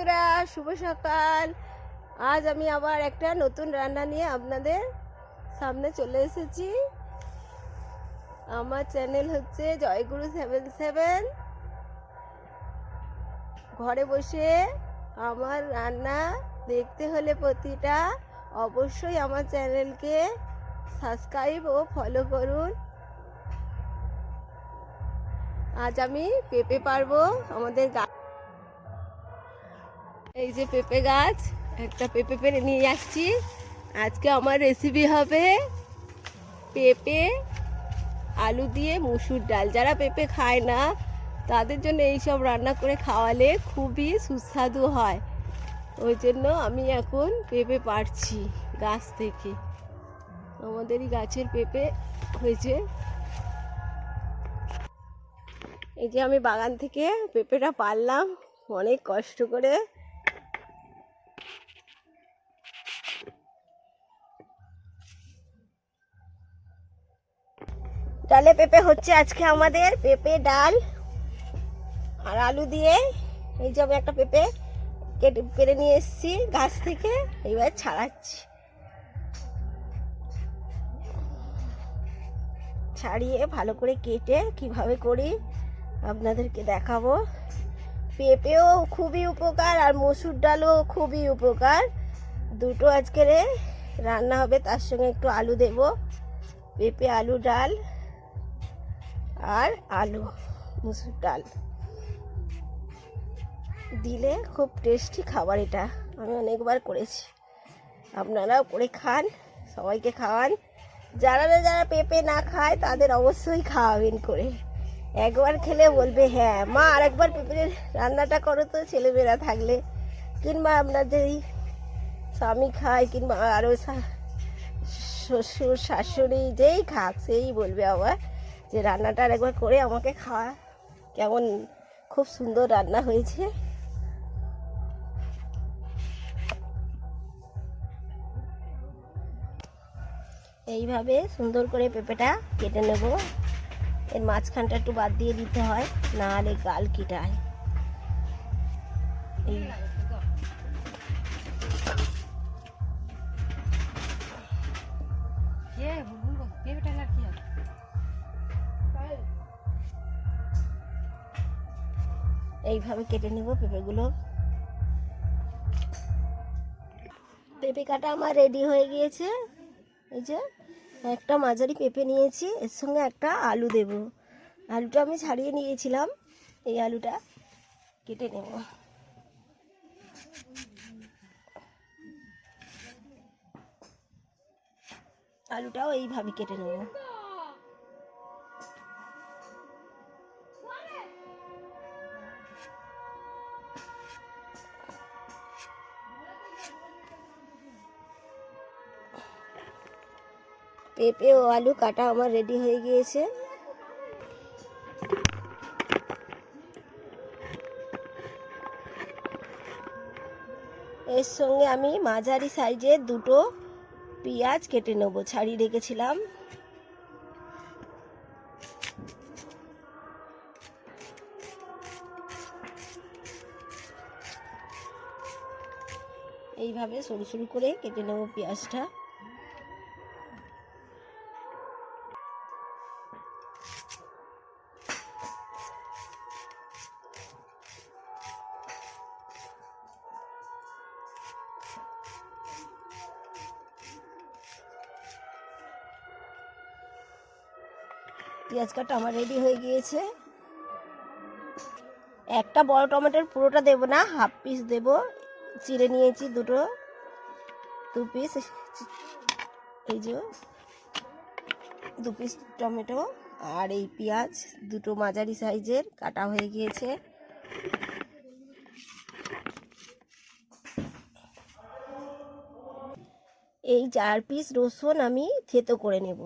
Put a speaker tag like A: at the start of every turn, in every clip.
A: বন্ধুরা, শুভ সকাল। আজ আমি আবার একটা নতুন রান্না নিয়ে আপনাদের সামনে চলে এসেছি। আমার চ্যানেল হচ্ছে জয়গুরু সেভেন সেভেন। ঘরে বসে আমার রান্না দেখতে হলে প্রতিটা অবশ্যই আমার চ্যানেলকে সাবস্ক্রাইব ও ফলো করুন। আজ আমি পেঁপে পারব, আমাদের গা এই যে পেঁপে গাছ, একটা পেঁপে পেরে নিয়ে যাচ্ছি আজকে আমার রেসিপি হবে পেঁপে, আলু দিয়ে মুসুর ডাল। যারা পেঁপে খায় না, তাদের জন্য এই সব রান্না করে খাওয়ালে খুবই সুস্বাদু হয়। ওই জন্য আমি এখন পেঁপে পারছি গাছ থেকে। আমাদেরই গাছের পেঁপে হয়েছে। এই যে আমি বাগান থেকে পেঁপেটা পারলাম অনেক কষ্ট করে। ডালে পেঁপে হচ্ছে আজকে আমাদের পেঁপে ডাল আর আলু দিয়ে। এই যে একটা পেঁপে কেটে পেরে নিয়ে এসেছি গাছ থেকে এইবার ছাড়াচ্ছি। ছাড়িয়ে ভালো করে কেটে কীভাবে করি আপনাদেরকে দেখাবো। পেঁপেও খুবই উপকার আর মসুর ডালও খুবই উপকার। দুটো আজকের রান্না হবে, তার সঙ্গে একটু আলু দেব। পেঁপে, আলু, ডাল। আর আলু, মুসুর ডাল। দিলে খুব টেস্টি খাবার এটা। আমি অনেকবার করেছি। আপনারাও করে খান, সবাইকে খাওয়ান। যারা না, যারা পেঁপে না খায়, তাদের অবশ্যই খাওয়াবেন করে। একবার খেলে বলবে হ্যাঁ মা আর একবার পেঁপে রান্নাটা করো তো, ছেলেমেয়েরা থাকলে। কিংবা আপনার যেই স্বামী খায়, কিংবা আরও শ্বশুর, শাশুড়ি যেই খাক, সেই বলবে আবার। যে রান্নাটা আর একবার করে আমাকে খাওয়া কেমন, খুব সুন্দর রান্না হয়েছে। এইভাবে সুন্দর করে পেঁপেটা কেটে নেব। এর মাঝখানটা একটু বাদ দিয়ে দিতে হয়, না হলে গাল কিটায়। এই। এইভাবে কেটে নেব, পেঁপেগুলো। পেঁপে কাটা আমার রেডি হয়ে গিয়েছে। এই যে, একটা মাঝারি পেঁপে নিয়েছি, এর সঙ্গে একটা আলু দেব। আলুটা আমি ছাড়িয়ে নিয়েছিলাম, এই আলুটা কেটে নেব। আলুটাও এইভাবে কেটে নেব। পেঁপে ও আলু কাটা আমার রেডি হয়ে গিয়েছে। এর সঙ্গে আমি মাঝারি সাইজের দুটো পেঁয়াজ কেটে নেব ছাড়ি রেখেছিলাম। এইভাবে সরু সরু করে কেটে নেব পেঁয়াজটা। পেঁয়াজ কাটা আমার রেডি হয়ে গিয়েছে। একটা বড় টমেটোর পুরোটা দেব না হাফ পিস দেব। চিড়ে নিয়েছি দুটো দু পিস এই যে দু পিস টমেটো। আর এই পেঁয়াজ দুটো মাঝারি সাইজের, কাটা হয়ে গিয়েছে। এই চার পিস রসুন আমি থেতো করে নেব।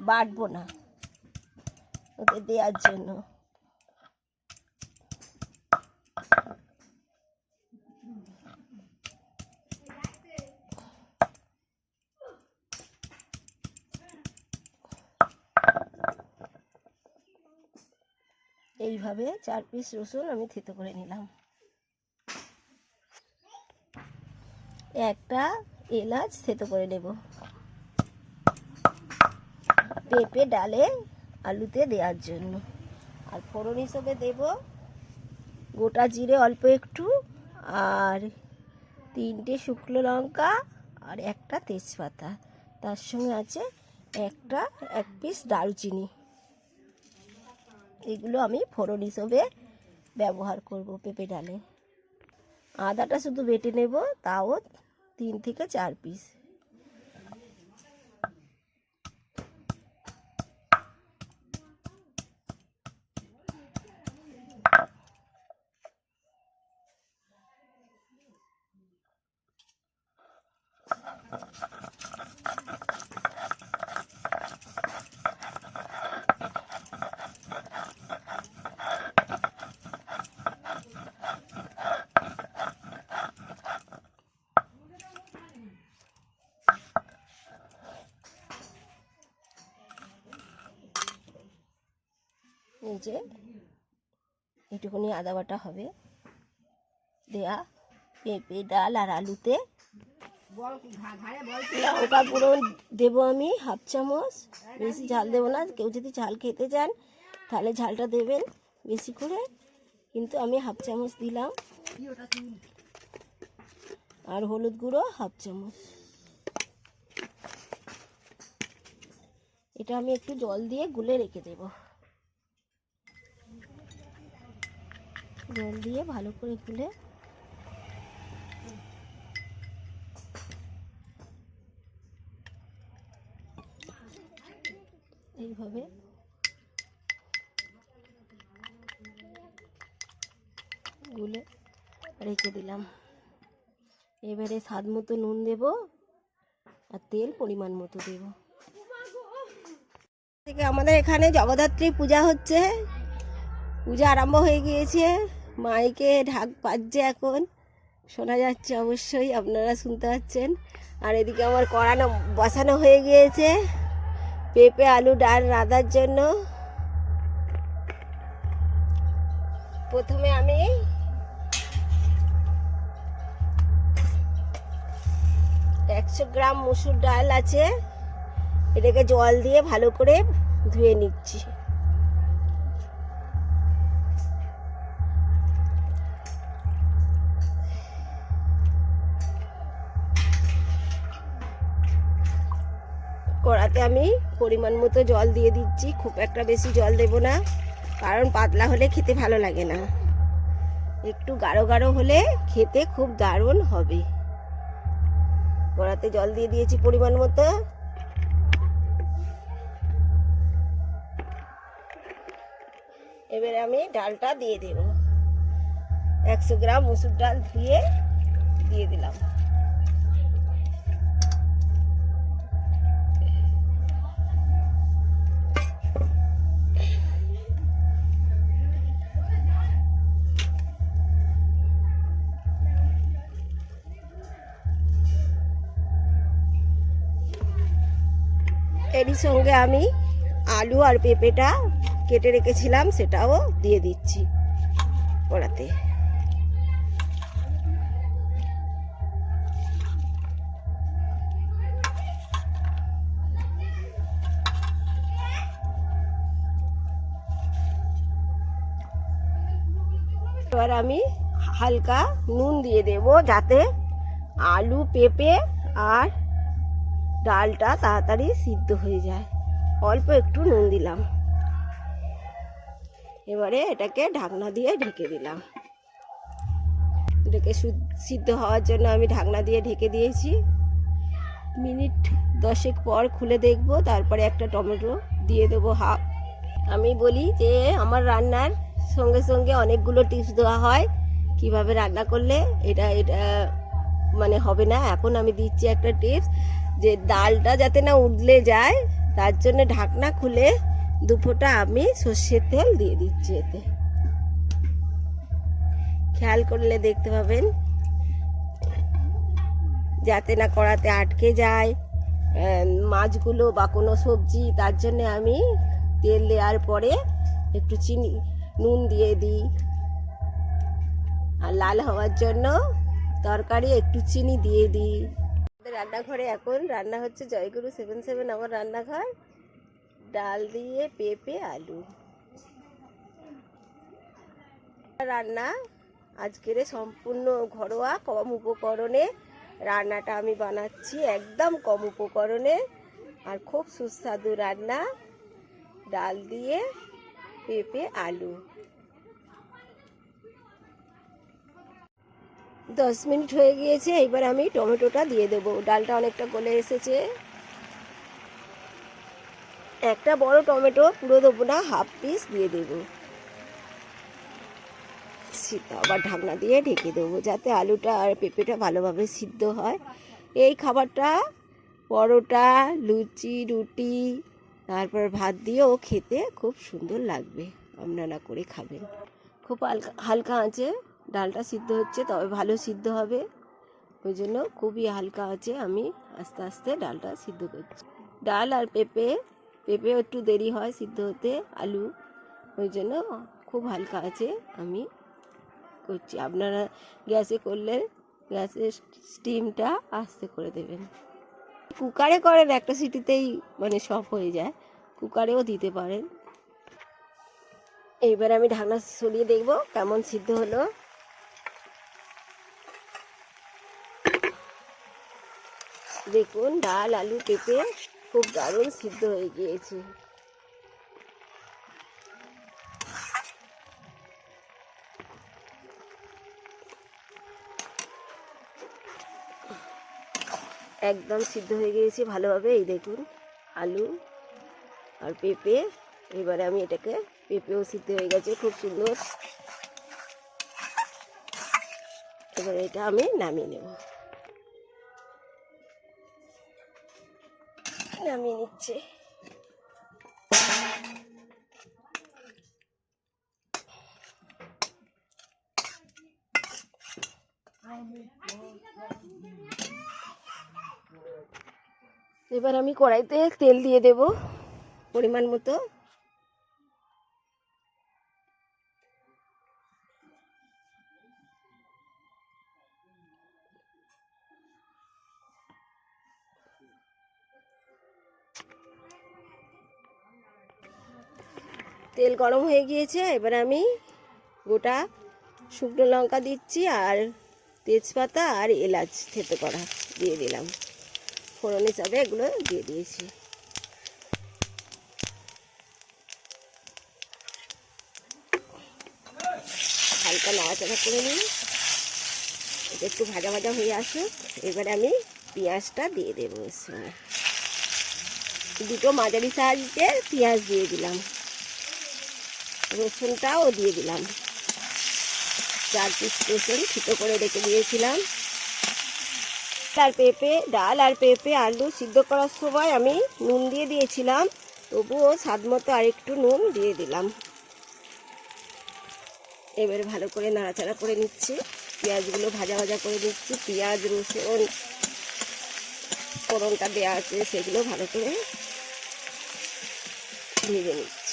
A: বাটবো না। ওকে দেওয়ার জন্য। এইভাবে চার পিস রসুন আমি থেতো করে নিলাম। একটা এলাচ থেতো করে নেব। পেঁপে ডালে আলুতে দেওয়ার জন্য। আর ফোড়ন হিসেবে দেব গোটা জিরে অল্প একটু আর তিনটে শুকনো লঙ্কা আর একটা তেজপাতা। তার সঙ্গে আছে একটা এক পিস দারুচিনি। এগুলো আমি ফোড়ন হিসেবে ব্যবহার করব পেঁপে ডালে। আদাটা শুধু বেটে নেব, তাও তিন থেকে চার পিস এই যে এইটুকুনি আদা বাটা হবে। দেয়া পেঁপে ডাল আর আলুতে। লঙ্কা গুঁড়ো দেবো আমি হাফ চামচ। বেশি ঝাল দেবো না। কেউ যদি ঝাল খেতে চান তাহলে ঝালটা দেবেন বেশি করে। কিন্তু আমি হাফ চামচ দিলাম। আর হলুদ গুঁড়ো হাফ চামচ। এটা আমি একটু জল দিয়ে গুলে রেখে দেবো। জল দিয়ে ভালো করে গুলে এইভাবে গুলে রেখে দিলাম। এবারে স্বাদ মতো নুন দেব আর তেল পরিমাণ মতো দেব। থেকে আমাদের এখানে জগদ্ধাত্রী পূজা হচ্ছে। পূজা আরম্ভ হয়ে গিয়েছে। মাইকে ঢাক বাজছে এখন। শোনা যাচ্ছে অবশ্যই, আপনারা শুনতে পাচ্ছেন। আর এদিকে আমার কড়ানো বসানো হয়ে গিয়েছে। পেঁপে, আলু, ডাল রাঁধার জন্য। প্রথমে আমি একশো গ্রাম মুসুর ডাল আছে। এটাকে জল দিয়ে ভালো করে ধুয়ে নিচ্ছি। কড়াতে আমি পরিমাণ মতো জল দিয়ে দিচ্ছি, খুব একটা বেশি জল দেব না, কারণ পাতলা হলে খেতে ভালো লাগে না। একটু গাঢ় গাঢ় হলে খেতে খুব দারুণ হবে। কড়াতে জল দিয়ে দিয়েছি পরিমাণ মতো। এবারে আমি ডালটা দিয়ে দেব। একশো গ্রাম মুসুর ডাল ধুয়ে দিয়ে দিলাম। এরই সঙ্গে আমি আলু আর পেঁপেটা কেটে রেখেছিলাম, সেটাও দিয়ে দিচ্ছি কড়াতে। এবার আমি হালকা নুন দিয়ে দেব, যাতে আলু, পেঁপে আর ডালটা তাড়াতাড়ি সিদ্ধ হয়ে যায়। অল্প একটু নুন দিলাম। এবারে এটাকে ঢাকনা দিয়ে ঢেকে দিলাম। এটাকে সিদ্ধ হওয়ার জন্য আমি ঢাকনা দিয়ে ঢেকে দিয়েছি। মিনিট দশেক পর খুলে দেখব, তারপরে একটা টমেটো দিয়ে দেবো হাফ। আমি বলি যে, আমার রান্নার সঙ্গে সঙ্গে অনেকগুলো টিপস দেওয়া হয়। কীভাবে রান্না করলে এটা এটা মানে হবে না? এখন আমি দিচ্ছি একটা টিপস। যে ডালটা যাতে না উঠলে যায়, তার জন্য ঢাকনা খুলে দুপোটা আমি সর্ষের তেল দিয়ে দিচ্ছি এতে। খেয়াল করলে দেখতে পাবেন। যাতে না কড়াতে আটকে যায়। মাছগুলো বা কোনো সবজি, তার জন্য আমি তেল দেওয়ার পরে একটু চিনি, নুন দিয়ে দিই। আর লাল হওয়ার জন্য তরকারি একটু চিনি দিয়ে দিই। রান্নাঘরে এখন রান্না হচ্ছে জয়গুরু সেভেন সেভেন আমার রান্নাঘর। ডাল দিয়ে পেঁপে, আলু। রান্না আজকের সম্পূর্ণ ঘরোয়া কম উপকরণে। রান্নাটা আমি বানাচ্ছি একদম কম উপকরণে আর খুব সুস্বাদু রান্না। ডাল দিয়ে পেঁপে, আলু। দশ মিনিট হয়ে গিয়েছে, এবার আমি টমেটোটা দিয়ে দেবো। ডালটা অনেকটা গলে এসেছে। একটা বড় টমেটো পুরো দেবো না, হাফ পিস দিয়ে দেবো। সিদ্ধ আবার ঢাকনা দিয়ে ঢেকে দেবো, যাতে আলুটা আর পেঁপেটা ভালোভাবে সিদ্ধ হয়। এই খাবারটা পরোটা, লুচি, রুটি, তারপর ভাত দিয়েও খেতে খুব সুন্দর লাগবে। আপনারা করে খাবেন। খুব হালকা হালকা আছে। ডালটা সিদ্ধ হচ্ছে, তবে ভালো সিদ্ধ হবে। ওই জন্য খুবই হালকা আছে, আমি আস্তে আস্তে ডালটা সিদ্ধ করছি। ডাল আর পেঁপে পেঁপেও একটু দেরি হয় সিদ্ধ হতে, আলু, ওই জন্য খুব হালকা আছে, আমি করছি। আপনারা গ্যাসে করলে গ্যাসের স্টিমটা আস্তে করে দেবেন। কুকারে করেন, একটা সিটিতেই মানে সব হয়ে যায়, কুকারেও দিতে পারেন। এইবার আমি ঢাকনা সরিয়ে দেখব কেমন সিদ্ধ হলো। দেখুন, ডাল, আলু পেঁপে খুব দারুণ সিদ্ধ হয়ে গিয়েছে। একদম সিদ্ধ হয়ে গিয়েছে ভালোভাবে, এই দেখুন, আলু আর পেঁপে। এবারে আমি এটাকে পেঁপেও সিদ্ধ হয়ে গেছে, খুব সুন্দর। এবারে এটা আমি নামিয়ে নেব। নামিয়ে নিচ্ছে। এবার আমি কড়াইতে তেল দিয়ে দেব পরিমাণ মতো। তেল গরম হয়ে গিয়েছে, এবার আমি গোটা শুকনো লঙ্কা দিচ্ছি আর তেজপাতা আর এলাচ থেতো করা দিয়ে দিলাম। ফোড়ন হিসাবে এগুলো দিয়ে দিয়েছি। হালকা নাড়াচাড়া করে নিই। এটা একটু ভাজা ভাজা হয়ে আসুক, এবারে আমি পেঁয়াজটা দিয়ে দেবো এর সঙ্গে। দুটো মাঝারি সাইজে পেঁয়াজ দিয়ে দিলাম। রসুনটাও দিয়ে দিলাম। চার পিস রসুন ছিটো করে রেখে দিয়েছিলাম। আর পেঁপে ডাল আর পেঁপে আলু সিদ্ধ করার সময় আমি নুন দিয়ে দিয়েছিলাম। তবুও স্বাদ মতো আরেকটু নুন দিয়ে দিলাম। এবারে ভালো করে নাড়াচাড়া করে নিচ্ছি। পেঁয়াজগুলো ভাজা ভাজা করে নিচ্ছি। পেঁয়াজ, রসুন, ফোড়নটা দেওয়া আছে সেগুলো ভালো করে ভেজে নিচ্ছি।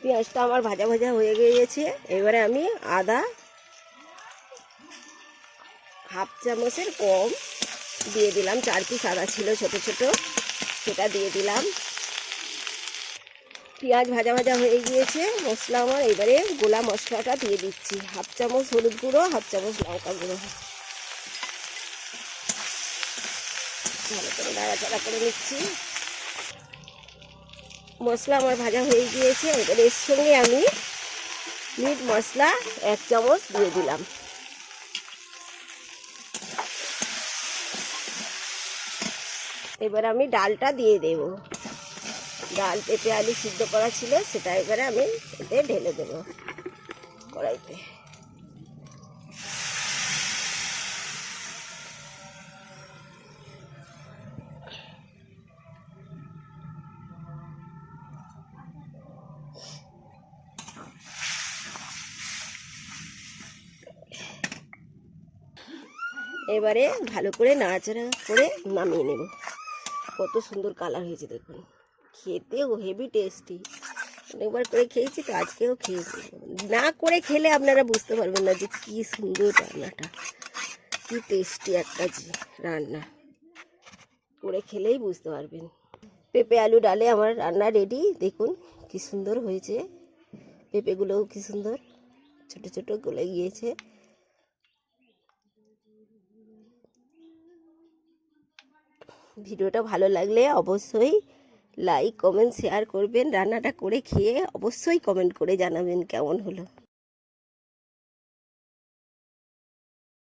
A: পেঁয়াজটা আমার ভাজা ভাজা হয়ে গিয়েছে। এবারে আমি আদা হাফ চামচের কম দিয়ে দিলাম। চার পিস আদা ছিল ছোট ছোট, সেটা দিয়ে দিলাম। পেঁয়াজ ভাজা ভাজা হয়ে গিয়েছে, মশলা আমার। এবারে গোলা মশলাটা দিয়ে দিচ্ছি। হাফ চামচ হলুদ গুঁড়ো, হাফ চামচ লঙ্কা গুঁড়ো। ভালো করে নাড়াচাড়া করে নিচ্ছি। মশলা আমার ভাজা হয়ে গিয়েছে, এবার এর সঙ্গে আমি মিট মশলা এক চামচ দিয়ে দিলাম। এবার আমি ডালটা দিয়ে দেব। ডাল পেঁপে আলু সিদ্ধ করা ছিল, সেটা এবারে আমি এতে ঢেলে দেবো কড়াইতে। এবারে ভালো করে নাড়াচাড়া করে নামিয়ে নেব। কত সুন্দর কালার হয়েছে দেখুন। খেতেও হেভি টেস্টি অনেকবার করে খেয়েছি তো আজকেও খেয়েছি। না করে খেলে আপনারা বুঝতে পারবেন না যে কী সুন্দর রান্নাটা। কি টেস্টি একটা রান্না। করে খেলেই বুঝতে পারবেন। পেঁপে আলু ডালে আমার রান্না রেডি দেখুন কি সুন্দর হয়েছে। পেঁপেগুলোও কি সুন্দর। ছোট ছোট গলে গিয়েছে। ভিডিওটা ভালো লাগলে অবশ্যই লাইক কমেন্ট শেয়ার করবেন। রান্নাটা করে খেয়ে অবশ্যই কমেন্ট করে জানাবেন কেমন হলো।